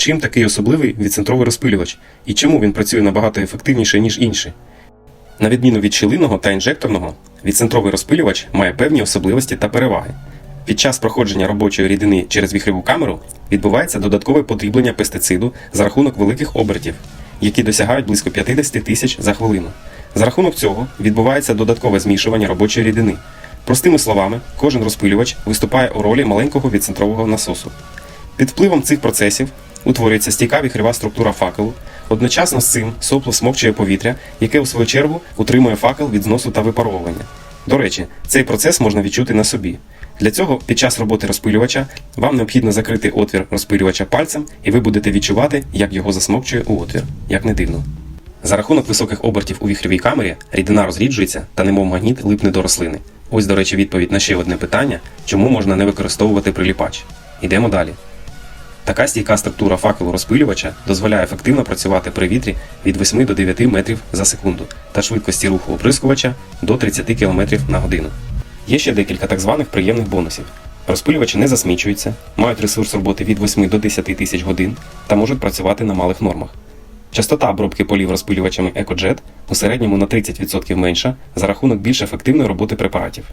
чим такий особливий відцентровий розпилювач і чому він працює набагато ефективніше, ніж інші. На відміну від щілинного та інжекторного, відцентровий розпилювач має певні особливості та переваги. Під час проходження робочої рідини через віхреву камеру відбувається додаткове подріблення пестициду за рахунок великих обертів, які досягають близько 50 тисяч за хвилину. За рахунок цього відбувається додаткове змішування робочої рідини. Простими словами, кожен розпилювач виступає у ролі маленького відцентрового насосу. Під впливом цих процесів утворюється стійка віхрова структура факелу. Одночасно з цим сопло смокчує повітря, яке у свою чергу утримує факел від зносу та випаровування. До речі, цей процес можна відчути на собі. Для цього під час роботи розпилювача вам необхідно закрити отвір розпилювача пальцем, і ви будете відчувати, як його засмокчує у отвір, як не дивно. За рахунок високих обертів у віхровій камері рідина розріджується та немов магніт липне до рослини. Ось, до речі, відповідь на ще одне питання, чому можна не використовувати приліпач. Йдемо далі. Така стійка структура факелу розпилювача дозволяє ефективно працювати при вітрі від 8 до 9 метрів за секунду та швидкості руху оприскувача до 30 км на годину. Є ще декілька так званих приємних бонусів. Розпилювачі не засмічуються, мають ресурс роботи від 8 до 10 тисяч годин та можуть працювати на малих нормах. Частота обробки полів розпилювачами EcoJet у середньому на 30% менша за рахунок більш ефективної роботи препаратів.